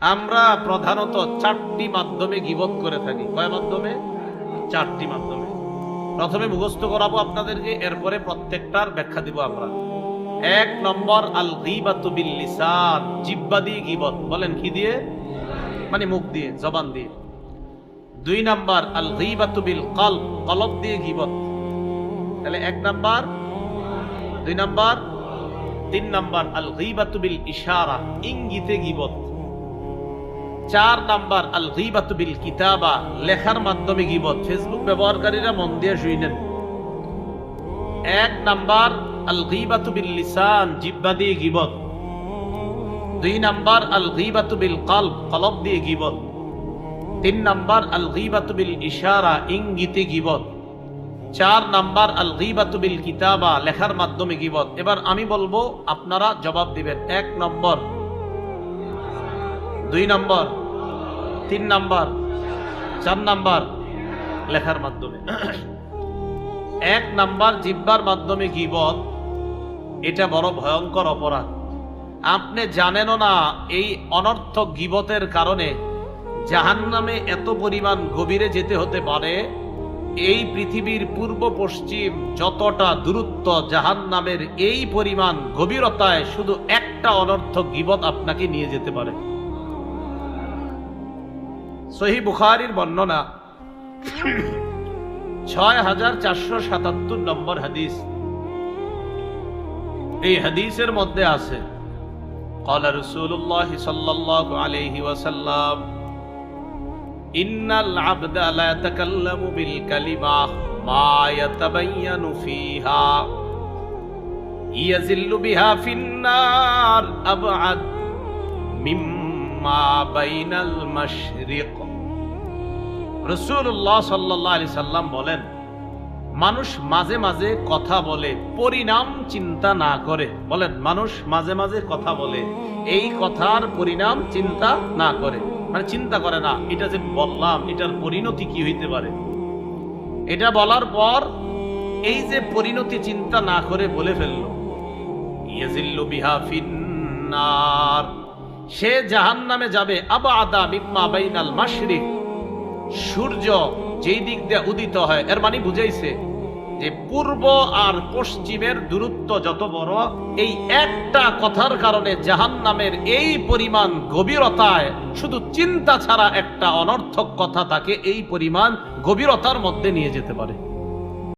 আমরা প্রধানত চারটি মাধ্যমে গিবত করে থাকি। কয় মাধ্যমে? চারটি মাধ্যমে। প্রথমে মুখস্থ করাবো আপনাদেরকে, এরপরে প্রত্যেকটার ব্যাখ্যা দিব আমরা। এক নম্বর আল গিবাতু বিল জিব্বা দিয়ে গিবত। বলেন, কি দিয়ে? মানে মুখ দিয়ে, জবান দিয়ে। দুই নাম্বার আল গিবাতু বিল কলব কলব দিয়ে গিবত। তাহলে এক নাম্বার, দুই নাম্বার, তিন নাম্বার আল গিবাতু বিল ইশারা ইঙ্গিতে গিবত। চার নাম্বার আল গিবাতু বিল কিতাবা লেখার মাধ্যমে গিবত। ফেসবুক ব্যবহারকারীরা মন দিয়ে শুইনেন এক নাম্বার আল গিবাতু বিল লিসান জিব্বা দিয়ে গিবত। দুই নাম্বার আল গিবাতু বিল কলব কলব দিয়ে গিবত। তিন নাম্বার আল গিবাতু বিল ইশারা ইঙ্গিতে গিবত। চার নাম্বার আল গিবাতু বিল কিতাবা লেখার মাধ্যমে গিবত। এবার আমি বলব, আপনারা জবাব দিবেন। এক নম্বর। দুই নম্বর। তিন নাম্বার, চার নাম্বার লেখার মাধ্যমে। এক নাম্বার জিব্বার মাধ্যমে গিবত, এটা বড় ভয়ঙ্কর অপরাধ। আপনি জানেনও না এই অনর্থক গিবতের কারণে জাহান্নামে এত পরিমাণ গভীরে যেতে হতে পারে। এই পৃথিবীর পূর্ব পশ্চিম যতটা দূরত্ব জাহান্নামের এই পরিমাণ গভীরতায় শুধু একটা অনর্থক গিবত আপনাকে নিয়ে যেতে পারে। সহি বুখারির বর্ণনা ছয় হাজার চারশো সাতাত্তর নম্বর হাদিস এই হাদিসের মধ্যে আছে قال رسول الله صلى الله عليه وسلم إن العبد لا يتكلم بالكلمة ما يتبين فيها يزل بها في النار أبعد مما বলেন, মানুষ মাঝে মাঝে কথা বলে, পরিণাম চিন্তা না করে। বলেন, মানুষ মাঝে মাঝে কথা বলে, এই কথার পরিণাম চিন্তা না করে। মানে চিন্তা করে না, এটা যে বললাম, এটার পরিণতি কি হইতে পারে? এটা বলার পর এই যে পরিণতি চিন্তা না করে বলে ফেলল। ইয়াজিল্লু বিহা ফিন্নার। সে জাহান্নামে যাবে আবা আদা মিম্মা বাইনাল মাশরিক। সূর্য যেই দিক দিয়ে উদিত হয়, এর মানে বুঝাইছে যে পূর্ব আর পশ্চিমের দূরত্ব যত বড়, এই একটা কথার কারণে জাহান নামের এই পরিমাণ গভীরতায় শুধু চিন্তা ছাড়া একটা অনর্থক কথা তাকে এই পরিমাণ গভীরতার মধ্যে নিয়ে যেতে পারে।